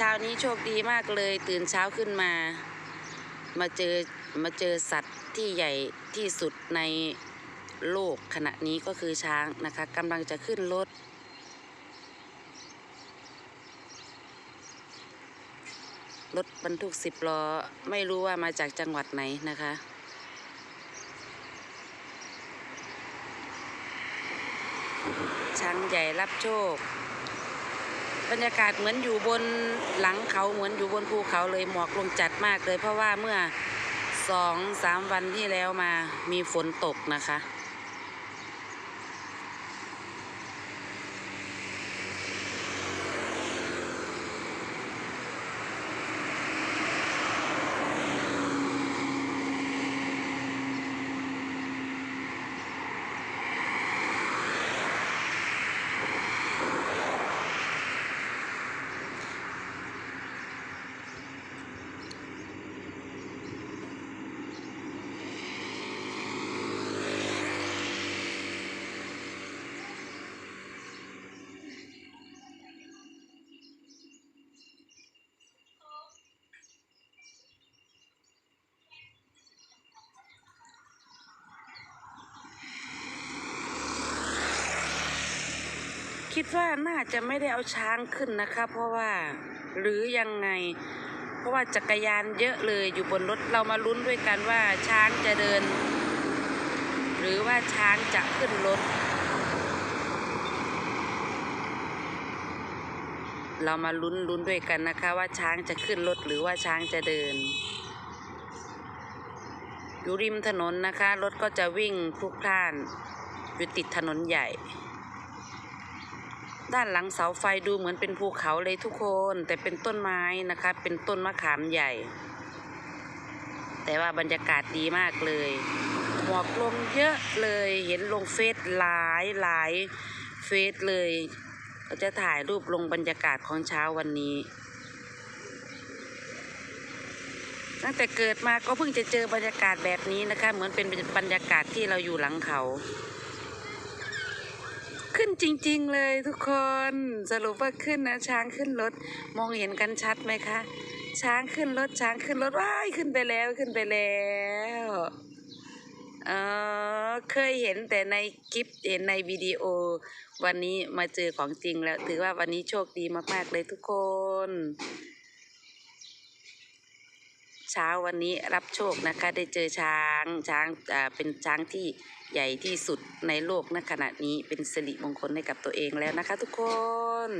เช้านี้โชคดีมากเลย ตื่นเช้าขึ้นมา มาเจอมาเจอสัตว์ที่ใหญ่ที่สุดในโลกขณะนี้ก็คือช้างนะคะกำลังจะขึ้นรถรถบรรทุกสิบล้อ ไม่รู้ว่ามาจากจังหวัดไหนนะคะ ช้างใหญ่รับโชค บรรยากาศเหมือนอยู่บนหลังเขาเหมือนอยู่บนภูเขาเลยหมอกลงจัดมากเลย เพราะว่าเมื่อสองสามวันที่แล้วมามีฝนตกนะคะ คิดว่าน่าจะไม่ได้เอาช้างขึ้นนะคะ เพราะว่าหรือยังไง เพราะว่าจักรยานเยอะเลยอยู่บนรถเรามาลุ้นด้วยกันว่าช้างจะเดิน หรือว่าช้างจะขึ้นรถ เรามาลุ้นลุ้นด้วยกันนะคะ ว่าช้างจะขึ้นรถหรือว่าช้างจะเดิน อยู่ริมถนนนะคะ รถก็จะวิ่งพลุกพล่านอยู่ติดถนนใหญ่ ด้านหลังเสาไฟดูเหมือนเป็นภูเขาเลยทุกคน แต่เป็นต้นไม้นะคะ เป็นต้นมะขามใหญ่ แต่ว่าบรรยากาศดีมากเลยหมอกลงเยอะเลยเห็นลงเฟซหลายหลายเฟซเลยเราจะถ่ายรูปลงบรรยากาศของเช้าวันนี้ ตั้งแต่เกิดมาก็เพิ่งจะเจอบรรยากาศแบบนี้นะคะ เหมือนเป็นบรรยากาศที่เราอยู่หลังเขา ขึ้นจริง ๆ เลยทุกคนสรุปว่าขึ้นนะช้างขึ้นรถมองเห็นกันชัดไหมคะ ช้างขึ้นรถช้างขึ้นรถว้ายขึ้นไปแล้วขึ้นไปแล้วเออเคยเห็นแต่ในคลิปเห็นในวิดีโอ วันนี้มาเจอของจริงแล้ว ถือว่าวันนี้โชคดีมากๆเลยทุกคน เช้าวันนี้รับโชคนะคะ ได้เจอช้างช้างอ่าเป็นช้างที่ใหญ่ที่สุดในโลกณขณะนี้เป็นสิริมงคลให้กับตัวเองแล้วนะคะ ทุกคน